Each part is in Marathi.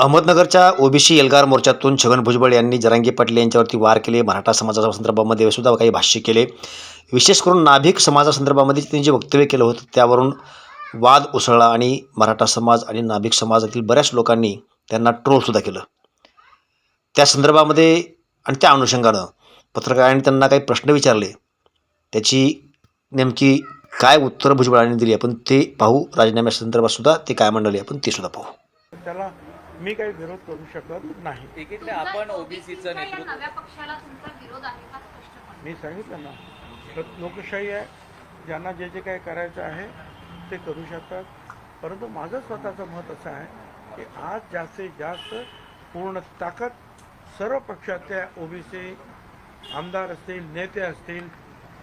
अहमदनगरच्या ओबीसी एल्गार मोर्चातून छगन भुजबळ यांनी जरांगी पाटील यांच्यावरती वार केले. मराठा समाजाच्या संदर्भामध्ये सुद्धा काही भाष्य केले. विशेष करून नाभिक समाजासंदर्भामध्ये त्यांनी जे वक्तव्य केलं होतं त्यावरून वाद उसळला आणि मराठा समाज आणि नाभिक समाजातील बऱ्याच लोकांनी त्यांना ट्रोलसुद्धा केलं. त्या संदर्भामध्ये आणि त्या अनुषंगानं पत्रकारांनी त्यांना काही प्रश्न विचारले. त्याची नेमकी काय उत्तर भुजबळांनी दिली आपण ते पाहू. राजीनाम्या संदर्भात सुद्धा ते काय म्हणले आपण ते सुद्धा पाहू. त्याला मी काही विरोध करू शकत नाही. आपण ओबीसीचं तुमच्या या नेतृत्व नव्या पक्षाला तुमचा विरोध आहे का स्पष्टपणे? मी सांगितलं ना. तर लोकशाही आहे. ज्यांना जे जे काही करायचं आहे ते करू शकतात. परंतु माझं स्वतःचं मत असं आहे की आज जास्तीत जास्त पूर्ण ताकद सर्व पक्षातल्या ओबीसी आमदार असतील नेते असतील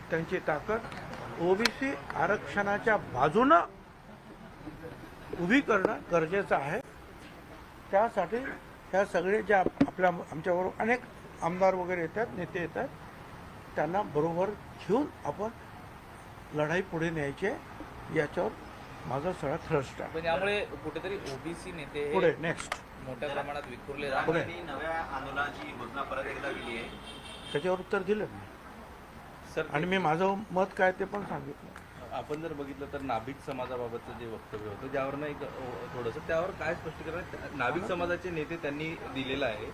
त्यांची ताकद ओबीसी आरक्षणाच्या बाजूनं उभी करणं गरजेचं आहे. त्यासाठी ह्या सगळे ज्या आपल्या आमच्याबरोबर अनेक आमदार वगैरे येतात नेते येतात त्यांना बरोबर घेऊन आपण लढाई पुढे न्यायची याच्यावर माझा सगळा थ्रस्ट आहे. पण यामुळे कुठेतरी ओबीसी नेते हे पुढे नेक्स्ट मोठ्या प्रमाणात विखुरले पुढे. नव्या आंदोलनाची घोषणा परत एकदा केली आहे. त्याच्यावर उत्तर दिलं मी. सर आणि मी माझं मत काय ते पण सांगितलं. आपण जर बघितलं तर नाभिक समाजाबाबतचं जे वक्तव्य होतं ज्यावरनं एक थोडंसं त्यावर काय स्पष्टीकरण? नाभिक समाजाचे नेते त्यांनी दिलेलं आहे.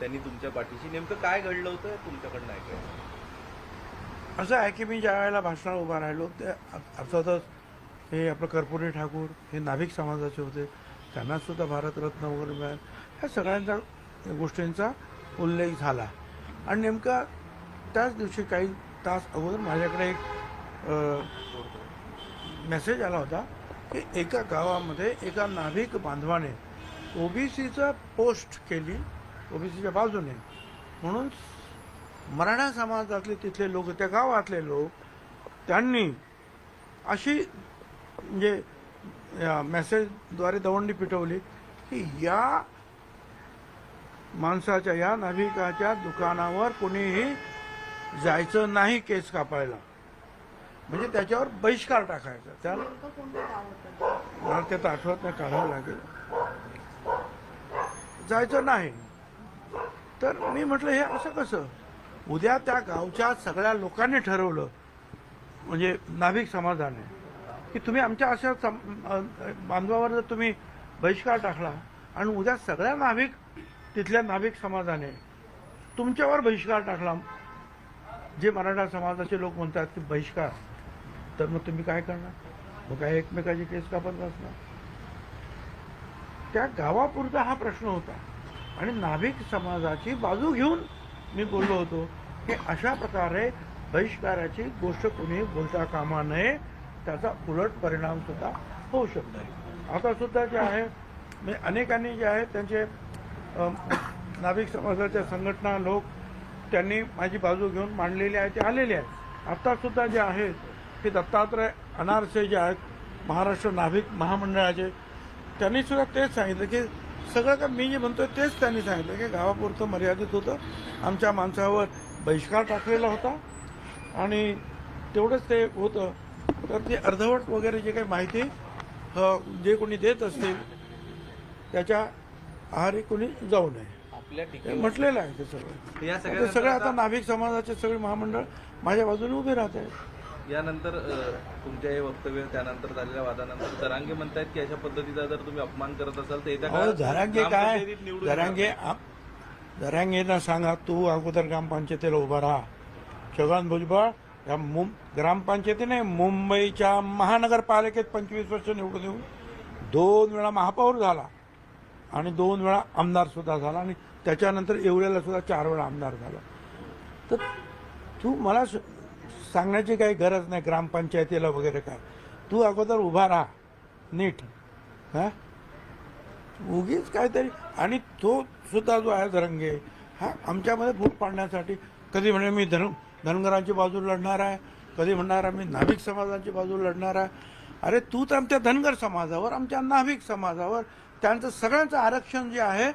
त्यांनी तुमच्या पाठीशी नेमकं काय घडलं होतं तुमच्याकडनं ऐकायचं असं आहे की मी ज्या वेळेला भाषणाला उभा राहिलो ते अर्थातच हे आपलं कर्पुरी ठाकूर हे नाभिक समाजाचे होते. त्यांनासुद्धा भारतरत्न वगैरे मिळाल. ह्या सगळ्यांचा गोष्टींचा उल्लेख झाला. आणि नेमका त्याच दिवशी काही तास अगोदर माझ्याकडे एक मेसेज आला होता की एका गावामध्ये एका नाभिक बांधवाने ओबीसीचा पोस्ट केली ओबीसीच्या बाजूने. म्हणून मराठा समाजातले तिथले लोक त्या गावातले लोक त्यांनी अशी म्हणजे या मेसेजद्वारे दवंडी पिटवली की या माणसाच्या या नाभिकाच्या दुकानावर कोणीही जायचं नाही केस कापायला. म्हणजे त्याच्यावर बहिष्कार टाकायचा. त्याला मला ते आता आठवत नाही काढावं लागेल. जायचं नाही. तर मी म्हटलं हे असं कसं? उद्या त्या गावच्या सगळ्या लोकांनी ठरवलं म्हणजे नाभिक समाजाने की तुम्ही आमच्या अशा बांधवावर जर तुम्ही बहिष्कार टाकला आणि उद्या सगळ्या नाभिक तिथल्या नाभिक समाजाने तुमच्यावर बहिष्कार टाकला जे मराठा समाजाचे लोक म्हणतात की बहिष्कार तर मग तुम्ही काय करणार? मग काय एकमेकाची केस कापत असणार त्या गावापुरता हा प्रश्न होता. आणि नाभिक समाजाची बाजू घेऊन मी बोललो होतो की अशा प्रकारे बहिष्काराची गोष्ट कोणी बोलता कामा नये त्याचा उलट परिणाम सुद्धा होऊ शकतो. आता सुद्धा जे आहे म्हणजे अनेकांनी जे आहे त्यांचे नाभिक समाजाच्या संघटना लोक त्यांनी माझी बाजू घेऊन मांडलेली आहे ते आलेले आहेत. आत्तासुद्धा जे आहेत ते दत्तात्रय अनारसे जे आहेत महाराष्ट्र नाभिक महामंडळाचे त्यांनी सुद्धा तेच सांगितलं की सगळं का मी जे म्हणतोय तेच त्यांनी सांगितलं की गावापुरतं मर्यादित होतं. आमच्या माणसावर बहिष्कार टाकलेला होता आणि तेवढंच ते होतं. तर ते अर्धवट वगैरे जे काही माहिती जे कोणी देत असतील त्याच्या आहारी कोणी जाऊ नये. हे म्हटलेलं आहे ते सगळं. सगळे आता नाभिक समाजाचे सगळे महामंडळ माझ्या बाजूने उभे राहत आहेत. यानंतर तुमच्या हे वक्तव्य त्यानंतर झालेल्या वादानंतर जरांगे म्हणतायत की अशा पद्धतीचा जर तुम्ही अपमान करत असाल तर येत्या झरांगे काय? झरांगे झरांगेना सांगा तू अगोदर ग्रामपंचायतीला उभा राहा. छगन भुजबळ या मुं ग्रामपंचायतीने मुंबईच्या महानगरपालिकेत पंचवीस वर्ष निवडून येऊन दोन वेळा महापौर झाला आणि दोन वेळा आमदार सुद्धा झाला आणि त्याच्यानंतर येवल्याला सुद्धा चार वेळा आमदार झाला. तर तू मला सांगण्याची काही गरज नाही ग्रामपंचायतीला वगैरे काय. तू अगोदर उभा राहा. नीट. हां? उगीच काहीतरी. आणि तो सुद्धा जो आहे धरंगे हा आमच्यामध्ये फूट पाडण्यासाठी. कधी म्हणे मी धन धनगरांची बाजू लढणार आहे. कधी म्हणणार आहे मी नाभिक समाजाची बाजू लढणार आहे. अरे तू तर आमच्या धनगर समाजावर आमच्या नाभिक समाजावर त्यांचं सगळ्यांचं आरक्षण जे आहे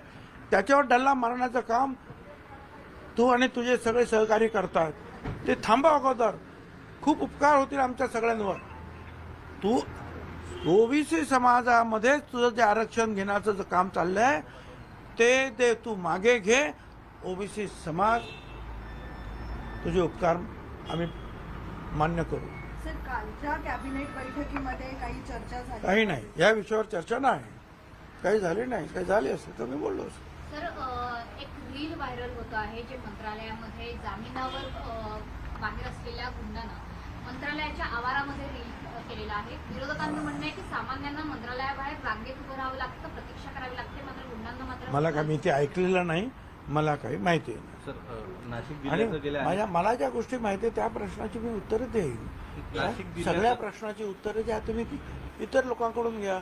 त्याच्यावर डल्ला मारण्याचं काम तू आणि तुझे सगळे सहकारी करतात ते थांबा अगोदर. खूप उपकार होतील आमच्या सगळ्यांवर. तू ओबीसी समाजामध्ये तुझं जे आरक्षण घेण्याचं जे काम चाललं आहे ते दे तू मागे घे. ओबीसी समाज तुझे उपकार आम्ही मान्य करू. सर कालच्या कॅबिनेट बैठकीमध्ये काही चर्चा झाली काही नाही. या विषयावर चर्चा नाही. काही झाली नाही. काही झाली असेल तर मी बोललो असेल. रील व्हायरल होत आहे जे मंत्रालयामध्ये जामिनावर बाहेर असलेल्या गुंडानं मंत्रालयाच्या आवारामध्ये रील केलेला आहे. विरोधकांचं म्हणणं आहे की सामान्यांना मंत्रालयाबाहेर रांगेत उभं राहावं लागतं प्रतीक्षा करावी लागते मात्र गुंडांना मात्र मला काय मी ते ऐकलेलं नाही मला काही माहिती नाही गेल्या माझ्या मला ज्या गोष्टी माहिती आहे त्या प्रश्नाची मी उत्तरं देईन. सगळ्या प्रश्नाची उत्तरं द्या तुम्ही इतर लोकांकडून घ्या.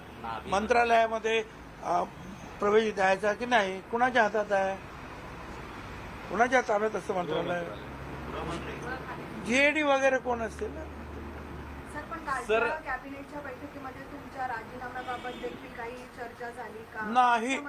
मंत्रालयामध्ये प्रवेश द्यायचा की नाही कुणाच्या हातात आहे? कुणाच्या ताब्यात असतं मंत्रालय? जीएडी वगैरे कोण असतील ना? सर कॅबिनेटच्या बैठकीमध्ये तुमच्या राजीनाम्याबाबत देखील काही चर्चा झाली का? नाही.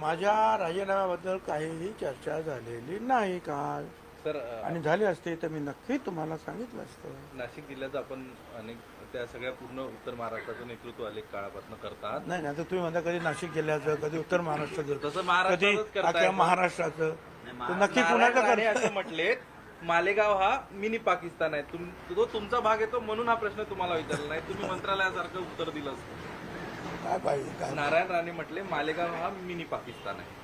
माझ्या राजीनाम्याबद्दल काहीही चर्चा झालेली नाही काल. सर आणि झाली असते तर मी नक्की तुम्हाला सांगितलं असतं. नाशिक जिल्ह्याचं आपण अनेक त्या सगळ्या पूर्ण उत्तर महाराष्ट्राचं नेतृत्व अनेक काळापासून करतात. नाही नाही तर तुम्ही म्हणता कधी नाशिक जिल्ह्याचं कधी उत्तर महाराष्ट्राचं तसं कधी करताय अख्ख्या. महाराष्ट्राचं. तर नक्की नारायण कुणाचं राणे? असं म्हटलेत मालेगाव हा मिनी पाकिस्तान आहे. तुम तो तुमचा भाग येतो म्हणून हा प्रश्न तुम्हाला विचारला नाही. तुम्ही मंत्रालयासारखं उत्तर दिलं असतं. काय पाहिजे काय नारायण राणे म्हटले मालेगाव हा मिनी पाकिस्तान आहे.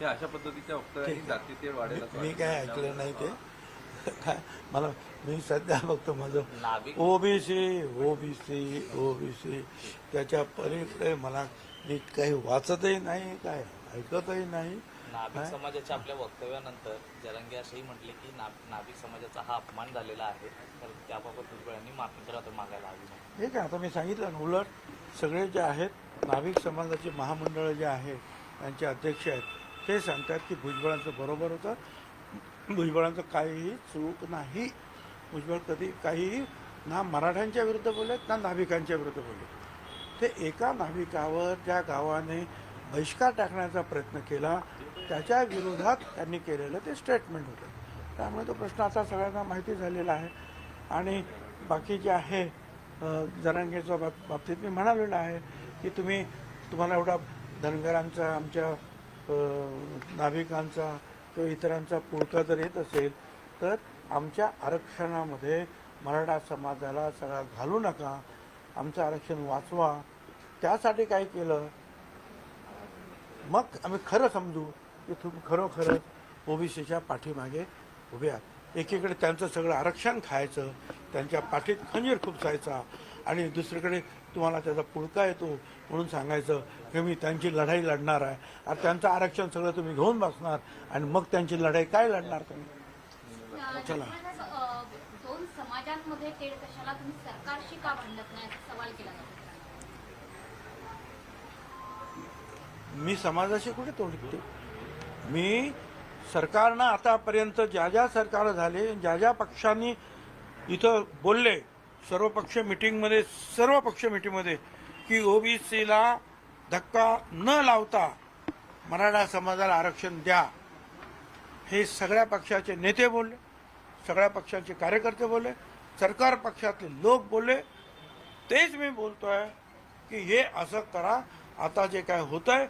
हे अशा पद्धतीच्या वक्तव्यांनी जाती ते वाढेल असं मी वाटतं. काय ऐकलं नाही ते. काय? मला मी सध्या बघतो माझं ओबीसी ओबीसी ओबीसी त्याच्या पलीकडे मला नीट काही वाचतही नाही काय ऐकतही नाही. नाभिक समाजाच्या आपल्या वक्तव्यानंतर जरंगे असंही म्हटले की नाभिक समाजाचा हा अपमान झालेला आहे. तर त्याबाबत भुजबळ यांनी माफी तर आता मागायला हवी हे काय आता मी सांगितलं ना उलट सगळे जे आहेत नाभिक समाजाचे महामंडळ जे आहे त्यांचे अध्यक्ष आहेत ते सांगतात की भुजबळांचं बरोबर होतं. भुजबळांचं काहीही चूक नाही. भुजबळ कधी काहीही ना मराठ्यांच्या विरुद्ध बोलत ना नाभिकांच्या विरुद्ध बोलले ते एका नाभिकावर ज्या गावाने बहिष्कार टाकण्याचा प्रयत्न केला. त्याच्या विरोधात त्यांनी केलेलं ते स्टेटमेंट होतं. त्यामुळे तो प्रश्न आता सगळ्यांना माहिती झालेला आहे. आणि बाकी जे आहे अ, जरांगेच्या बाब बाबतीत मी म्हणालेलं आहे की तुम्ही तुम्हाला एवढा धनगरांचा आमच्या नाभिकांचा किंवा इतरांचा पुळका जर येत असेल तर आमच्या आरक्षणामध्ये मराठा समाजाला सगळा घालू नका आमचं आरक्षण वाचवा. त्यासाठी काय केलं? मग आम्ही खरं समजू की तुम्ही खरोखरच ओबीसीच्या पाठीमागे उभे आहात. एकीकडे त्यांचं सगळं आरक्षण खायचं त्यांच्या पाठीत खंजीर खुपसायचा आणि दुसरीकडे तुम्हाला त्याचा पुळका येतो म्हणून सांगायचं की मी त्यांची लढाई लढणार आहे. आता त्यांचं आरक्षण सगळं तुम्ही घेऊन बसणार आणि मग त्यांची लढाई काय लढणार तुम्ही? चला. मी समाजाशी कुठे तोडते मी सरकारनं आतापर्यंत ज्या ज्या सरकार झाले ज्या ज्या पक्षांनी इथं बोलले सर्व पक्ष मिटिंगमध्ये सर्व पक्ष मिटिंगमध्ये की ओबीसीला धक्का न लावता मराठा समाजाला आरक्षण द्या. हे सगळ्या पक्षाचे नेते बोलले सगळ्या पक्षाचे कार्यकर्ते बोलले सरकार पक्षातले लोक बोलले. तेच मी बोलतो आहे की हे असं करा. आता जे काय होत आहे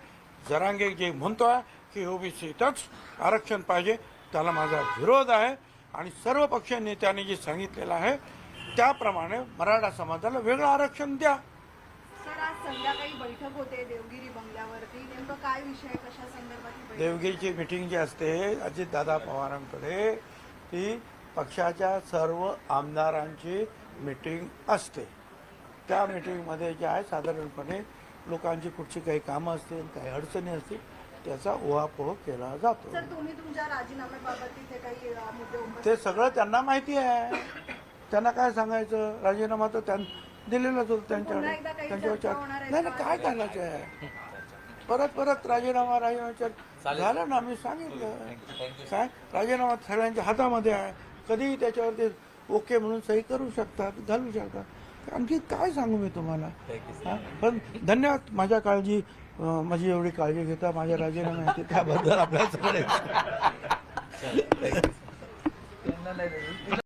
जरांगे जे म्हणतो आहे की ओबीसीतच आरक्षण पाहिजे त्याला माझा विरोध आहे. आणि सर्व पक्ष नेत्यांनी जे सांगितलेलं आहे त्याप्रमाणे मराठा समाजाला वेगळं आरक्षण द्या. सर आज संध्याकाळी बैठक होते देवगिरी बंगल्यावरती. नेमकं काय विषय कशा संदर्भात? देवगिरीची मिटिंग जी असते अजितदादा पवारांकडे ती पक्षाच्या सर्व आमदारांची मिटिंग असते. त्या मिटिंगमध्ये जे आहे साधारणपणे लोकांची कुठची काही कामं असतील काही अडचणी असतील त्याचा उहापोह केला जातो. सर तुम्ही तुमच्या राजीनाम्याबाबत तिथे काही मुद्दे ते सगळं त्यांना माहिती आहे. त्यांना काय सांगायचं? राजीनामा तर त्यां दिलेलाच होतं त्यांच्या त्यांच्या विचार नाही का? ना काय करायचं आहे? परत परत राजीनामा राजीनामा. झालं ना मी सांगितलं. काय? राजीनामा सगळ्यांच्या हातामध्ये आहे. कधीही त्याच्यावरती ओके म्हणून सही करू शकतात घालू शकतात. आणखी काय सांगू मी तुम्हाला? हा? पण धन्यवाद माझ्या काळजी माझी एवढी काळजी घेता माझ्या राजीनाम्याची. त्याबद्दल आपल्या सगळे